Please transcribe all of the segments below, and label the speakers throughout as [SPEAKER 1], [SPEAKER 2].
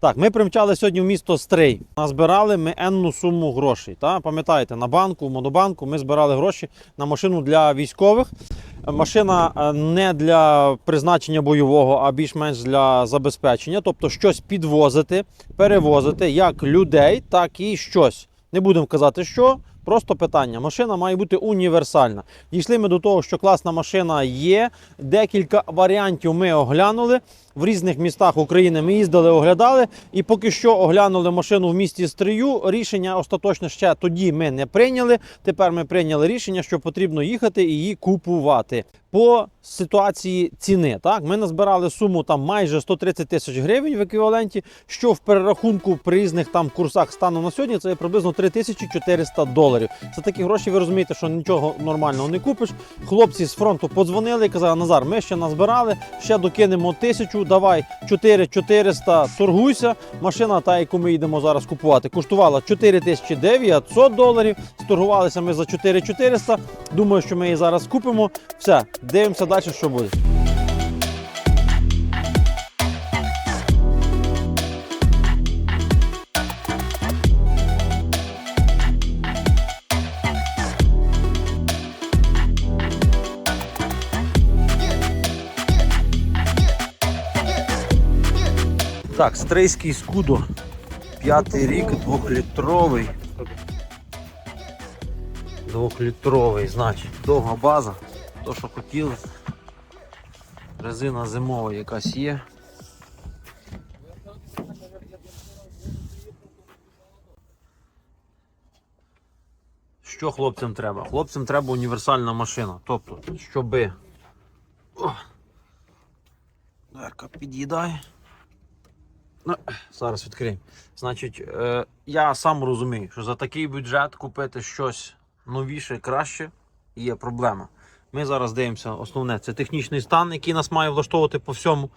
[SPEAKER 1] Так, ми примчали сьогодні в місто Стрий. Назбирали ми енну суму грошей. Та? Пам'ятаєте, на банку, в монобанку ми збирали гроші на машину для військових. Машина е, не для призначення бойового, а більш-менш для забезпечення. Тобто щось підвозити, перевозити як людей, так і щось. Не будемо казати, що. Просто питання. Машина має бути універсальна. Дійшли ми до того, що класна машина є. Декілька варіантів ми оглянули. В різних містах України ми їздили, оглядали. І поки що оглянули машину в місті Стрию. Рішення остаточне ще тоді ми не прийняли. Тепер ми прийняли рішення, що потрібно їхати і її купувати. По ситуації ціни, так ми назбирали суму там майже 130 тисяч гривень в еквіваленті, що в перерахунку при різних там курсах станом на сьогодні це приблизно 3400 доларів. Це такі гроші, ви розумієте, що нічого нормального не купиш. Хлопці з фронту подзвонили і казали, Назар, ми ще назбирали, ще докинемо тисячу, давай 4400, торгуйся. Машина, та яку ми їдемо зараз купувати, коштувала 4900 доларів. Сторгувалися ми за 4400. Думаю, що ми її зараз купимо. Все, дивимося далі, що буде. Так, стрийський скудо. П'ятий рік, двохлітровий. Двохлітровий, значить, довга база. То, що хотіли. Резина зимова якась є. Що хлопцям треба? Хлопцям треба універсальна машина. Тобто, щоби. Дверка під'їдає. Ну, зараз відкриємо. Значить, е, я сам розумію, що за такий бюджет купити щось новіше, краще є проблема. Ми зараз дивимося, основне це технічний стан, який нас має влаштовувати по всьому,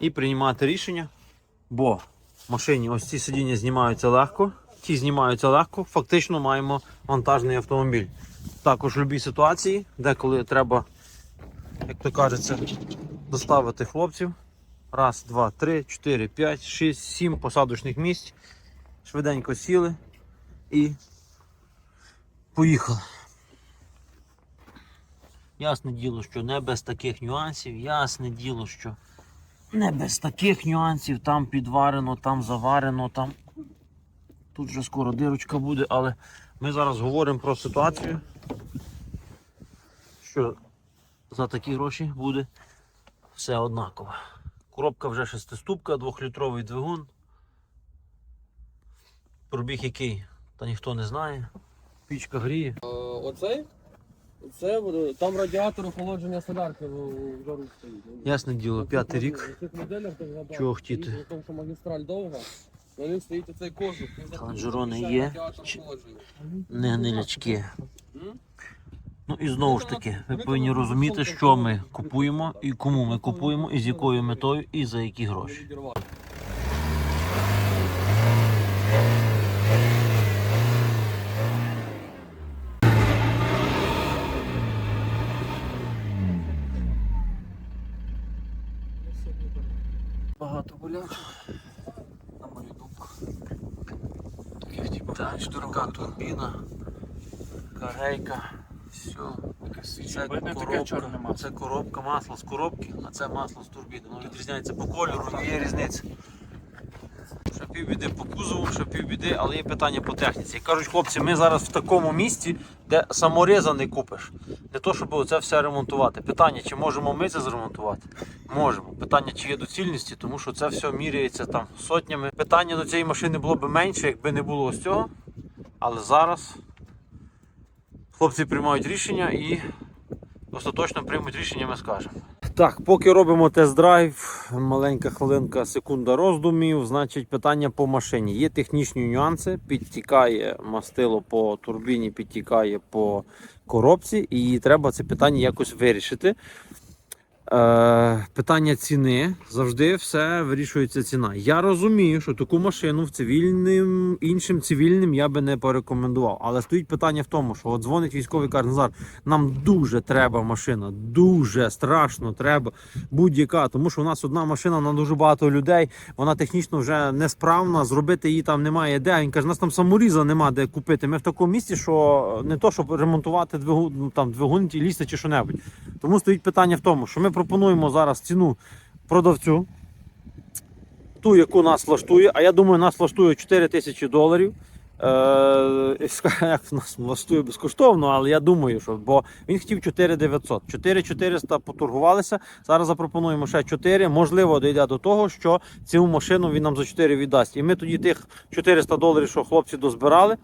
[SPEAKER 1] і приймати рішення. Бо машині ось ці сидіння знімаються легко, ті знімаються легко. Фактично маємо вантажний автомобіль. Також в будь-якій ситуації, деколи треба, як то кажеться, доставити хлопців. Раз, два, три, чотири, п'ять, шість, сім посадочних місць. Швиденько сіли і поїхали. Ясне діло, що не без таких нюансів, ясне діло, що не без таких нюансів, там підварено, там заварено, там. Тут вже скоро дирочка буде, але ми зараз говоримо про ситуацію, що за такі гроші буде все однаково. Коробка вже шестиступка, двохлітровий двигун. Пробіг який, та ніхто не знає. Пічка гріє.
[SPEAKER 2] Е, Оцей? Це там радіатор охолодження солярки в жару стоїть.
[SPEAKER 1] Ясне діло, п'ятий рік. Чого хотіти?
[SPEAKER 2] Тому що магістраль довга, на ним стоїть оцей кожух. Захищає
[SPEAKER 1] є. Не гнилячки. Ну і знову ж таки, ви повинні розуміти, що ми купуємо і кому ми купуємо, і з якою метою, і за які гроші. Багато болячок, на мою думку. Так, штурка турбіна, карейка, все. Це коробка, це коробка масла з коробки, а це масло з турбіни. Воно відрізняється по кольору, є різниця. Ще півбіди по кузову, ще півбіди, але є питання по техніці. Кажуть, хлопці, ми зараз в такому місці, де самореза не купиш. Не то, щоб це все ремонтувати. Питання, чи можемо ми це зремонтувати? Можемо. Питання, чи є доцільності, тому що це все міряється там сотнями. Питання до цієї машини було б менше, якби не було ось цього. Але зараз хлопці приймають рішення і остаточно приймуть рішення, ми скажемо. Так, поки робимо тест-драйв, маленька хвилинка, секунда роздумів. Значить, питання по машині. Є технічні нюанси, підтікає мастило по турбіні, підтікає по коробці, і треба це питання якось вирішити. Е, питання ціни завжди все вирішується ціна. Я розумію, що таку машину в цивільним іншим цивільним я би не порекомендував. Але стоїть питання в тому, що от дзвонить військовий Назар, нам дуже треба машина, дуже страшно треба будь-яка. Тому що у нас одна машина на дуже багато людей. Вона технічно вже несправна. Зробити її там немає де. Він каже, у нас там саморіза нема де купити. Ми в такому місці, що не то, щоб ремонтувати двигун, ну, там двигун ті лізти чи що небудь. Тому стоїть питання в тому, що ми пропонуємо зараз ціну продавцю, ту, яку нас влаштує, а я думаю, нас влаштує 4 тисячі доларів. Е, як нас влаштує безкоштовно, але я думаю, що бо він хотів 4900. 4400 поторгувалися. Зараз запропонуємо ще 4. Можливо, дійде до того, що цю машину він нам за 4 віддасть. І ми тоді тих 400 доларів, що хлопці дозбирали,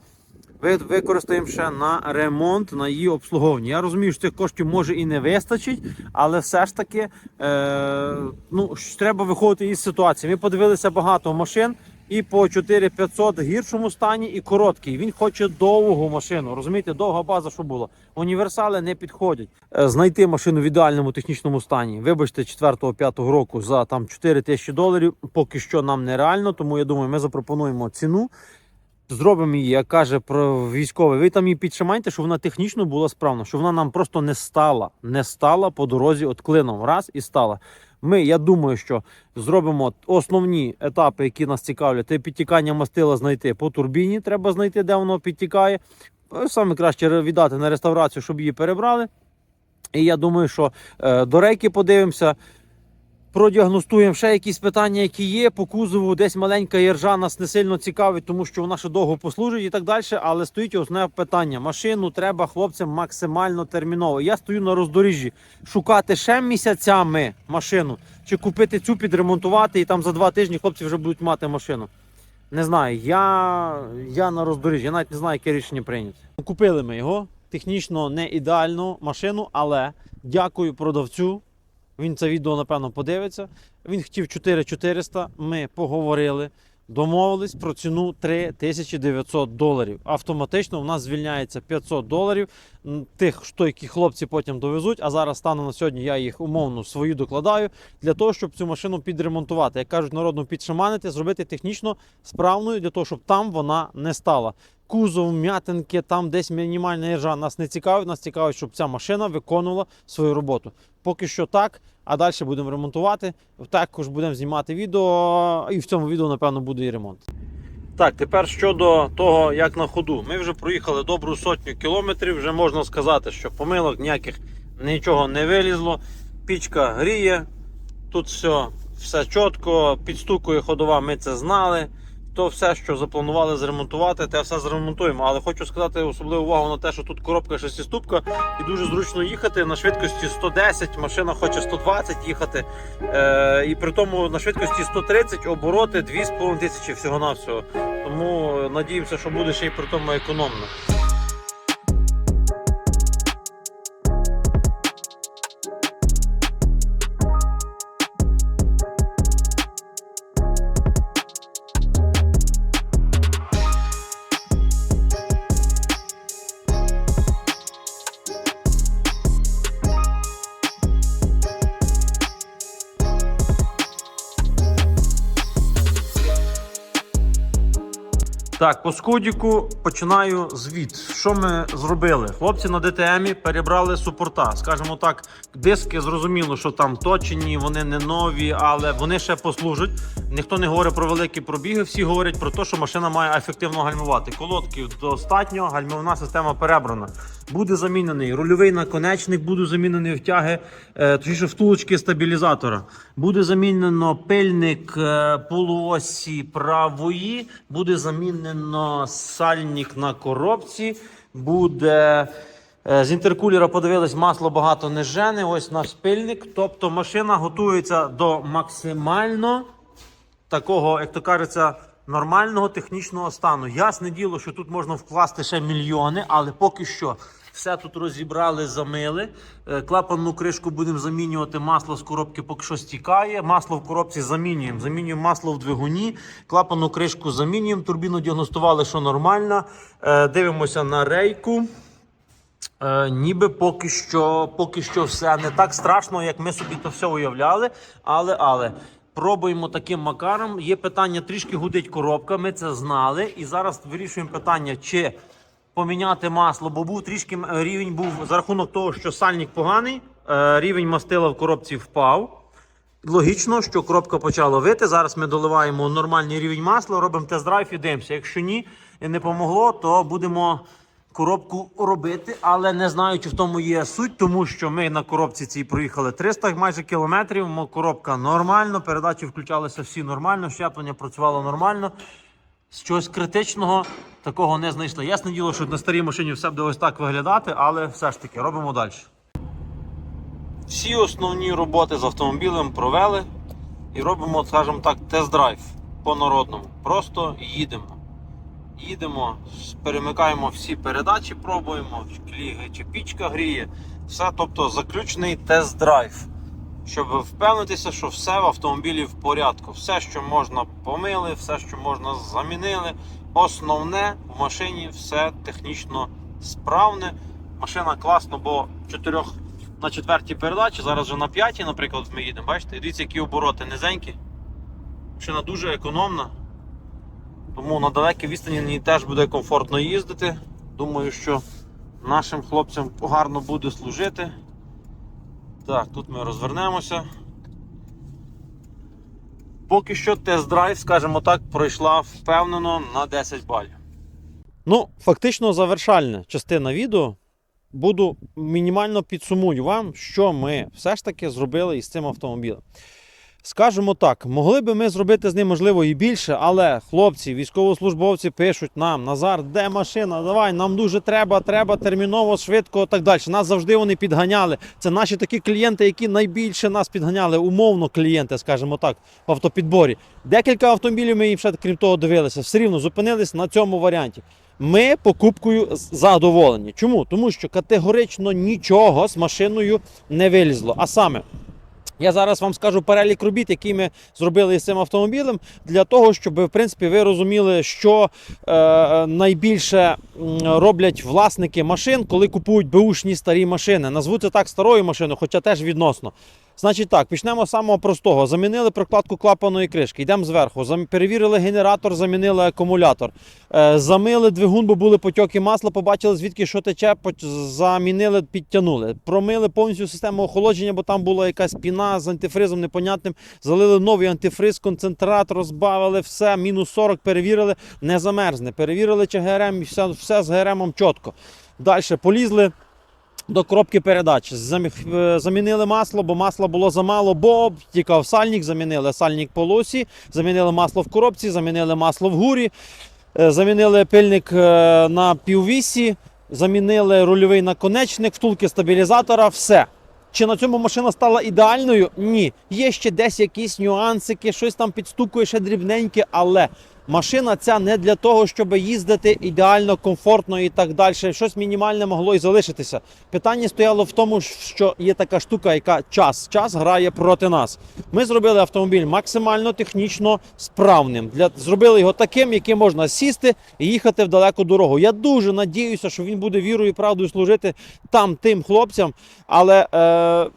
[SPEAKER 1] використаємо ще на ремонт, на її обслуговування. Я розумію, що цих коштів може і не вистачить, але все ж таки е, ну, треба виходити із ситуації. Ми подивилися багато машин. І по 4500 в гіршому стані, і короткий. Він хоче довгу машину. Розумієте, довга база, що було. Універсали не підходять. Е, Знайти машину в ідеальному технічному стані, вибачте, 4-5 року за там 4 тисячі доларів. Поки що нам нереально. Тому я думаю, ми запропонуємо ціну зробимо її, як каже про військовий. Ви там її підшамайте, щоб вона технічно була справна, щоб вона нам просто не стала, не стала по дорозі от клином. Раз і стала. Ми, я думаю, що зробимо основні етапи, які нас цікавлять. Це підтікання мастила знайти по турбіні. Треба знайти, де воно підтікає. Е, Саме краще віддати на реставрацію, щоб її перебрали. І я думаю, що е, до рейки подивимося. Продіагностуємо ще якісь питання, які є по кузову. Десь маленька іржа нас не сильно цікавить, тому що вона ще довго послужить і так далі. Але стоїть основне питання: машину треба хлопцям максимально терміново. Я стою на роздоріжжі. Шукати ще місяцями машину, чи купити цю підремонтувати, і там за два тижні хлопці вже будуть мати машину. Не знаю, я, я на роздоріжжі, я навіть не знаю, яке рішення прийняти. Купили ми його. Технічно не ідеальну машину, але дякую продавцю. Він це відео, напевно, подивиться. Він хотів 4400, ми поговорили, домовились про ціну 3900 доларів. Автоматично у нас звільняється 500 доларів. Тих, що які хлопці потім довезуть. А зараз станом на сьогодні я їх умовно свої докладаю для того, щоб цю машину підремонтувати. Як кажуть, народно підшаманити, зробити технічно справною для того, щоб там вона не стала. Кузов, м'ятинки, там десь мінімальна іржа нас не цікавить. Нас цікавить, щоб ця машина виконувала свою роботу. Поки що так, а далі будемо ремонтувати. Також будемо знімати відео, і в цьому відео, напевно, буде і ремонт. Так, тепер щодо того, як на ходу. Ми вже проїхали добру сотню кілометрів. Вже можна сказати, що помилок ніяких нічого не вилізло. Пічка гріє, тут все, все чітко, підстукує ходова, ми це знали. То все, що запланували зремонтувати, те все зремонтуємо. Але хочу сказати особливу увагу на те, що тут коробка шестиступка і дуже зручно їхати на швидкості 110, машина хоче 120 їхати. Е, і при тому на швидкості 130 обороти 2,5 тисячі всього-навсього. Тому надіємося, що буде ще й при тому економно. Так, по скудіку починаю звіт. Що ми зробили? Хлопці на ДТМі перебрали супорта. Скажімо так, диски зрозуміло, що там точені, вони не нові, але вони ще послужать. Ніхто не говорить про великі пробіги, всі говорять про те, що машина має ефективно гальмувати. Колодків достатньо, гальмівна система перебрана. Буде замінений рульовий наконечник, буде замінений втяги, е, точніше втулочки стабілізатора. Буде замінено пильник е, полуосі правої, буде замінено сальник на коробці, буде. е, З інтеркулера подивились, масло багато не жене. Ось наш пильник. Тобто машина готується до максимально такого, як то кажеться, нормального технічного стану. Ясне діло, що тут можна вкласти ще мільйони, але поки що все тут розібрали, замили. Е, Клапанну кришку будемо замінювати. Масло з коробки поки що стікає. Масло в коробці замінюємо. Замінюємо масло в двигуні. Клапанну кришку замінюємо. Турбіну діагностували, що нормально. Е, Дивимося на рейку. Е, ніби поки що, поки що все не так страшно, як ми собі то все уявляли. Але, але пробуємо таким макаром. Є питання, трішки гудить коробка, ми це знали. І зараз вирішуємо питання, чи поміняти масло, бо був трішки рівень був за рахунок того, що сальник поганий, е, рівень мастила в коробці впав. Логічно, що коробка почала вити. Зараз ми доливаємо нормальний рівень масла, робимо тест-драйв і дивимося. Якщо ні, і не помогло, то будемо коробку робити. Але не знаю, чи в тому є суть, тому що ми на коробці цій проїхали 300 майже кілометрів. Коробка нормально, передачі включалися всі нормально, щеплення працювало нормально. Щось критичного такого не знайшли. Ясне діло, що на старій машині все буде ось так виглядати, але все ж таки робимо далі. Всі основні роботи з автомобілем провели і робимо, скажімо так, тест-драйв по-народному. Просто їдемо. Їдемо, перемикаємо всі передачі, пробуємо, чи пічка гріє. Все, тобто заключний тест-драйв. Щоб впевнитися, що все в автомобілі в порядку. Все, що можна помили, все, що можна замінили. Основне в машині все технічно справне. Машина класно, бо чотирьох на четвертій передачі, зараз вже на п'ятій, наприклад, ми їдемо. Бачите, дивіться, які обороти низенькі. Машина дуже економна. Тому на далекій відстані мені теж буде комфортно їздити. Думаю, що нашим хлопцям гарно буде служити. Так, тут ми розвернемося. Поки що тест-драйв, скажімо так, пройшла впевнено на 10 балів. Ну, фактично завершальна частина відео. Буду мінімально підсумую вам, що ми все ж таки зробили із цим автомобілем. Скажемо так, могли би ми зробити з ним можливо і більше, але хлопці, військовослужбовці пишуть нам: Назар, де машина? Давай, нам дуже треба, треба терміново, швидко так далі. Нас завжди вони підганяли. Це наші такі клієнти, які найбільше нас підганяли, умовно клієнти, скажімо так, в автопідборі. Декілька автомобілів ми їм ще крім того дивилися, все рівно зупинились на цьому варіанті. Ми покупкою задоволені. Чому? Тому що категорично нічого з машиною не вилізло. А саме. Я зараз вам скажу перелік робіт, які ми зробили з цим автомобілем, для того, щоб в принципі ви розуміли, що е, найбільше роблять власники машин, коли купують беушні старі машини. Назву це так старою машиною, хоча теж відносно. Значить так, почнемо з самого простого. Замінили прокладку клапаної кришки. Йдемо зверху. Перевірили генератор, замінили акумулятор. Е, замили двигун, бо були потьоки масла, побачили звідки що тече, замінили, підтягнули. Промили повністю систему охолодження, бо там була якась піна з антифризом непонятним. Залили новий антифриз, концентрат, розбавили все, мінус 40, перевірили, не замерзне. Перевірили, чи ГРМ, все, все з ГРМом чітко. Далі полізли. До коробки передач е, замінили масло, бо масла було замало, бо тікав сальник, замінили сальник по лосі, замінили масло в коробці, замінили масло в гурі, е, замінили пильник е, на піввісі, замінили рульовий наконечник, втулки стабілізатора, все. Чи на цьому машина стала ідеальною? Ні. Є ще десь якісь нюансики, щось там підстукує ще дрібненьке, але машина ця не для того, щоб їздити ідеально, комфортно і так далі. Щось мінімальне могло і залишитися. Питання стояло в тому, що є така штука, яка час. Час грає проти нас. Ми зробили автомобіль максимально технічно справним. Для зробили його таким, яким можна сісти і їхати в далеку дорогу. Я дуже надіюся, що він буде вірою і правдою служити там тим хлопцям. Але е,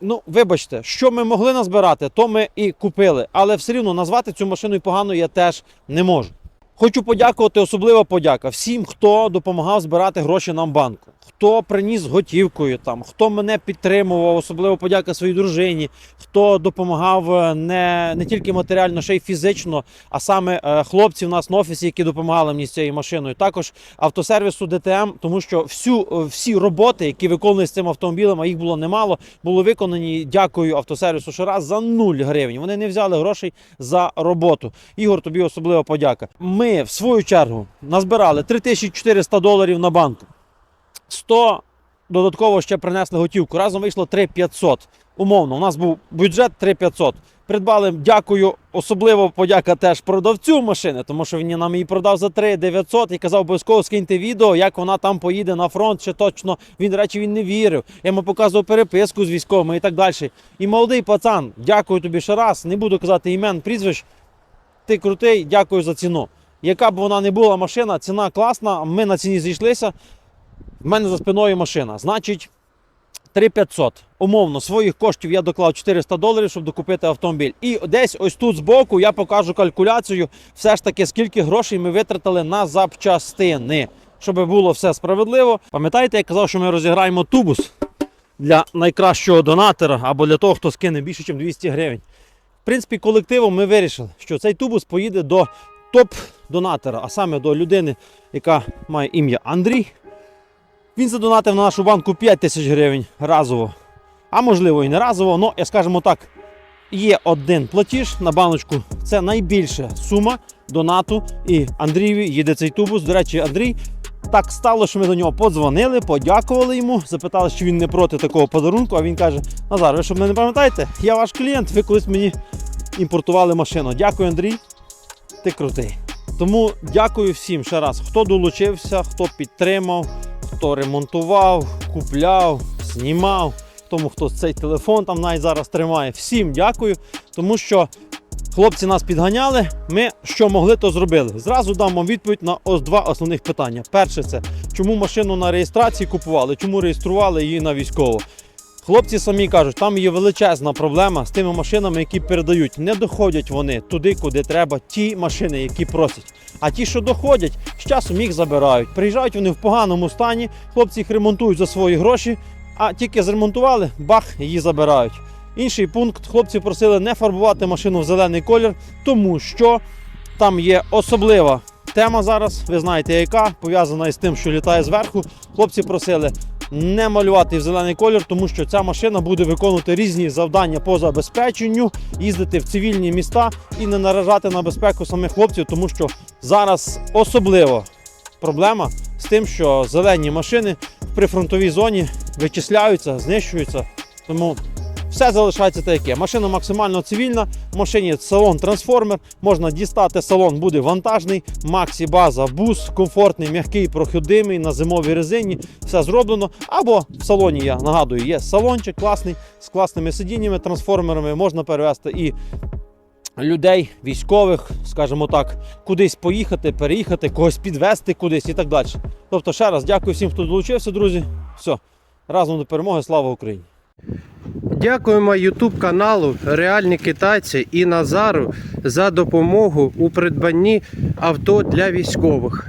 [SPEAKER 1] ну, вибачте, що ми могли назбирати, то ми і купили. Але все рівно назвати цю машину поганою я теж не можу. Хочу подякувати, особлива подяка всім, хто допомагав збирати гроші нам банку. Хто приніс готівкою, там, хто мене підтримував, особливо подяка своїй дружині, хто допомагав е, не, не тільки матеріально, ще й фізично, а саме е, хлопці в нас на офісі, які допомагали мені з цією машиною. Також автосервісу ДТМ, тому що всю, е, всі роботи, які виконували з цим автомобілем, а їх було немало, були виконані. Дякую автосервісу ще раз за 0 гривень. Вони не взяли грошей за роботу. Ігор, тобі особлива подяка. Ми в свою чергу назбирали 3400 доларів на банку. 100 додатково ще принесли готівку. Разом вийшло 3500. Умовно, у нас був бюджет 3500. Придбали, дякую, особливо подяка теж продавцю машини, тому що він нам її продав за 3900 і казав, обов'язково скиньте відео, як вона там поїде на фронт, чи точно він речі, він не вірив. Я йому показував переписку з військовими і так далі. І молодий пацан, дякую тобі ще раз. Не буду казати імен, прізвищ. Ти крутий, дякую за ціну. Яка б вона не була машина, ціна класна. Ми на ціні зійшлися. В мене за спиною машина. Значить, 3500. Умовно, своїх коштів я доклав 400 доларів, щоб докупити автомобіль. І десь ось тут збоку я покажу калькуляцію, все ж таки, скільки грошей ми витратили на запчастини. Щоб було все справедливо. Пам'ятаєте, я казав, що ми розіграємо тубус для найкращого донатора або для того, хто скине більше, ніж 200 гривень. В принципі, колективом ми вирішили, що цей тубус поїде до топ-донатора, а саме до людини, яка має ім'я Андрій. Він задонатив на нашу банку 5 тисяч гривень разово. А можливо і не разово, але я скажімо так, є один платіж на баночку. Це найбільша сума донату. І Андрієві їде цей тубус. До речі, Андрій так стало, що ми до нього подзвонили, подякували йому, запитали, чи він не проти такого подарунку. А він каже: Назар, ви що мене не пам'ятаєте? Я ваш клієнт, ви колись мені імпортували машину. Дякую, Андрій. Ти крутий. Тому дякую всім ще раз, хто долучився, хто підтримав, хто ремонтував, купляв, знімав, тому хто цей телефон там навіть зараз тримає. Всім дякую, тому що хлопці нас підганяли. Ми що могли, то зробили. Зразу дам вам відповідь на ось два основних питання. Перше, це чому машину на реєстрації купували, чому реєстрували її на військово. Хлопці самі кажуть, там є величезна проблема з тими машинами, які передають. Не доходять вони туди, куди треба, ті машини, які просять. А ті, що доходять, з часом їх забирають. Приїжджають вони в поганому стані, хлопці їх ремонтують за свої гроші, а тільки зремонтували, бах, її забирають. Інший пункт: хлопці просили не фарбувати машину в зелений колір, тому що там є особлива тема зараз. Ви знаєте, яка пов'язана із тим, що літає зверху. Хлопці просили не малювати в зелений колір, тому що ця машина буде виконувати різні завдання по забезпеченню, їздити в цивільні міста і не наражати на безпеку самих хлопців, тому що зараз особливо проблема з тим, що зелені машини в прифронтовій зоні вичисляються, знищуються. Тому все залишається таке. Машина максимально цивільна, в машині салон трансформер, можна дістати салон, буде вантажний, Максі база, бус, комфортний, м'який, проходимий на зимовій резині. Все зроблено. Або в салоні, я нагадую, є салончик класний з класними сидіннями, трансформерами. Можна перевезти і людей, військових, скажімо так, кудись поїхати, переїхати, когось підвезти кудись і так далі. Тобто, ще раз дякую всім, хто долучився, друзі. Все, разом до перемоги, слава Україні!
[SPEAKER 3] Дякуємо YouTube каналу Реальні китайці і Назару за допомогу у придбанні авто для військових.